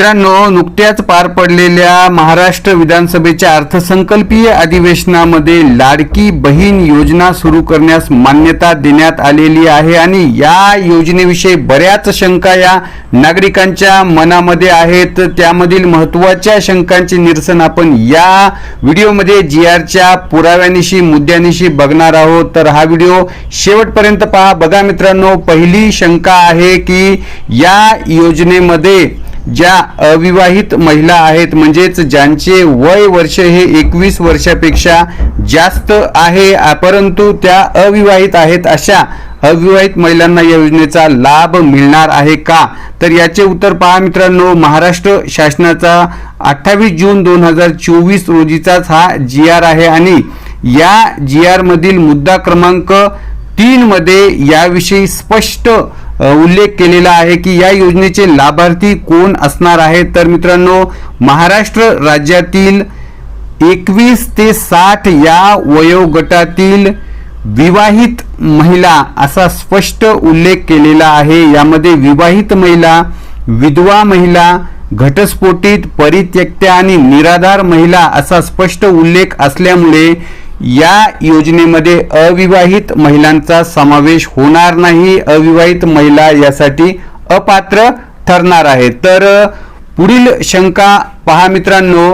मित्रांनो नुकत्याच पार पडलेल्या महाराष्ट्र विधानसभेच्या अर्थसंकल्पीय अधिवेशनामध्ये लाडकी बहीण योजना सुरू करण्यास मान्यता देण्यात आलेली आहे आणि या योजनेविषयी बऱ्याच शंका या नागरिकांच्या मनामध्ये आहेत. त्यामधील महत्त्वाच्या शंकांचे निरसन आपण या व्हिडिओमध्ये जी आरच्या पुराव्यानिशी मुद्द्यानिशी बघणार आहोत. तर हा व्हिडिओ शेवटपर्यंत पहा. बघा मित्रांनो पहिली शंका आहे की या योजनेमध्ये ज्या अविवाहित महिला आहेत म्हणजेच ज्यांचे वय वर्ष हे एकवीस वर्षापेक्षा जास्त आहे परंतु त्या अविवाहित आहेत अशा अविवाहित महिलांना या योजनेचा लाभ मिळणार आहे का? तर याचे उत्तर पहा मित्रांनो महाराष्ट्र शासनाचा अठ्ठावीस जून दोन हजार चोवीस रोजीचाच हा जी आर आहे आणि या जी आरमधील मुद्दा क्रमांक तीनमध्ये याविषयी स्पष्ट उल्लेख केलेला आहे की या योजनेचे लाभार्थी कोण असणार आहेत? तर मित्रांनो महाराष्ट्र राज्यातील एकवीस ते साठ या वयोगटातील विवाहित महिला असा स्पष्ट उल्लेख केलेला आहे. यामध्ये विवाहित महिला विधवा महिला घटस्फोटित परित्यक्त्या आणि निराधार महिला असा स्पष्ट उल्लेख असल्यामुळे या योजनेमध्ये अविवाहित महिलांचा समावेश होणार नाही. अविवाहित महिला यासाठी अपात्र ठरणार आहे तर पुढील शंका पहा मित्रांनो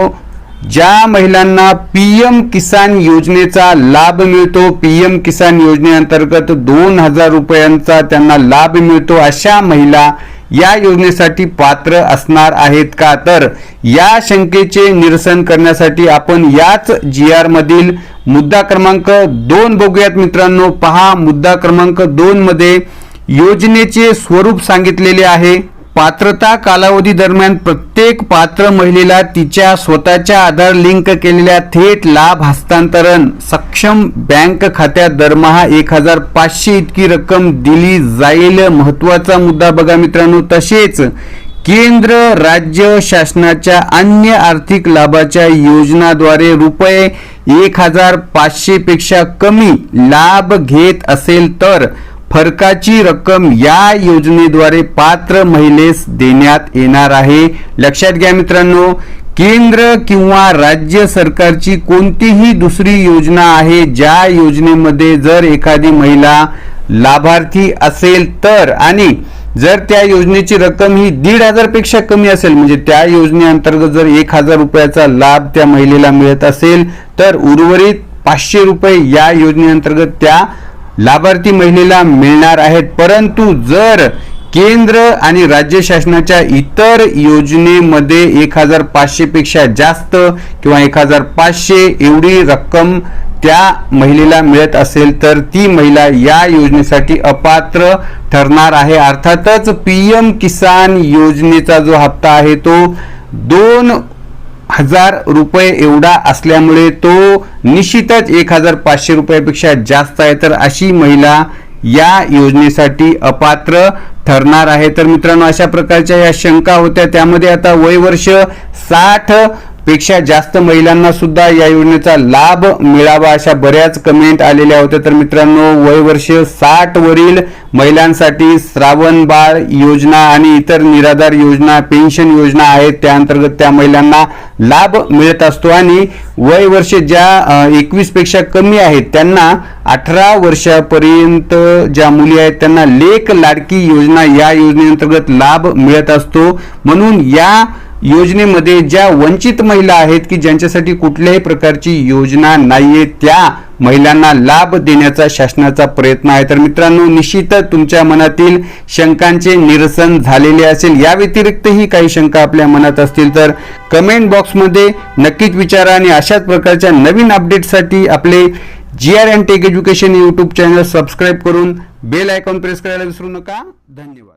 ज्या महिलांना पी एम किसान योजनेचा लाभ मिळतो पी एम किसान योजनेअंतर्गत दोन हजार रुपयांचा त्यांना लाभ मिळतो अशा महिला या योजनेसाठी पात्र असणार आहेत का? तर या शंकेचे निरसन करण्यासाठी आपण याच जी आरमधील मुद्दा क्रमांक दोन बघूयात मित्रांनो. पहा मुद्दा क्रमांक दोन मध्ये योजनेचे स्वरूप सांगितलेले आहे. पात्रता कालावधी दरम्यान प्रत्येक पात्र महिलेला तिच्या स्वतःच्या आधार लिंक केलेल्या थेट लाभ हस्तांतरण सक्षम बँक खात्यात दरमहा एक हजार पाचशे इतकी रक्कम दिली जाईल. महत्त्वाचा मुद्दा बघा मित्रांनो तसेच केंद्र राज्य शासनाच्या अन्य आर्थिक लाभाच्या योजनाद्वारे रुपये एक हजार पाचशे पेक्षा कमी लाभ घेत असेल तर फरकाची रक्कम या योजनेद्वारे पात्र महिलेस देण्यात येणार आहे. लक्षात घ्या मित्रांनो केंद्र किंवा राज्य सरकारची कोणतीही दुसरी योजना आहे ज्या योजनेमध्ये जर एखादी महिला लाभार्थी असेल तर आणि जर त्या योजनेची रक्कम ही दीड हजारपेक्षा कमी असेल म्हणजे त्या योजनेअंतर्गत जर एक हजार रुपयाचा लाभ त्या महिलेला मिळत असेल तर उर्वरित पाचशे रुपये या योजनेअंतर्गत त्या लाभार्थी महिलेला मिळणार आहेत. परंतु जर केंद्र आणि राज्य शासनाच्या इतर योजनेमध्ये एक हजार पाचशेपेक्षा जास्त किंवा एक हजार पाचशे एवढी रक्कम त्या महिलेला मिळत असेल तर ती महिला या योजनेसाठी अपात्र ठरणार आहे. अर्थातच पी एम किसान योजनेचा जो हप्ता आहे तो दोन हजार रुपये एवढा असल्यामुळे तो निश्चितच एक हजार पाचशे रुपयापेक्षा जास्त आहे. तर अशी महिला या योजनेसाठी अपात्र ठरणार आहे. तर मित्रांनो अशा प्रकारच्या या शंका होत्या. त्यामध्ये आता वय वर्ष साठ पेक्षा जास्त महिलांना सुद्धा या योजनेचा लाभ मिळावा अशा बऱ्याच कमेंट आलेल्या होत्या. तर मित्रांनो वय वर्ष साठ वरील महिलांसाठी श्रावण बाळ योजना आणि इतर निराधार योजना पेन्शन योजना आहेत. त्या अंतर्गत त्या महिलांना लाभ मिळत असतो. आणि वय वर्ष ज्या एकवीसपेक्षा कमी आहेत त्यांना अठरा वर्षापर्यंत ज्या मुली आहेत त्यांना लेख लाडकी योजना या योजनेअंतर्गत लाभ मिळत असतो. म्हणून या योजनेमध्ये ज्या वंचित महिला आहेत की ज्यांच्यासाठी कुठल्याही प्रकारची योजना नाहीये त्या महिलांना लाभ देण्याचा शासनाचा प्रयत्न आहे. तर मित्रांनो निश्चितच तुमच्या मनातील शंकांचे निरसन झालेले असेल. या व्यतिरिक्तही काही शंका आपल्या मनात असतील तर कमेंट बॉक्समध्ये नक्कीच विचारा आणि अशाच प्रकारच्या नवीन अपडेटसाठी आपले G R N tech education YouTube channel subscribe करून बेल आयकॉन प्रेस करायला विसरू नका. धन्यवाद.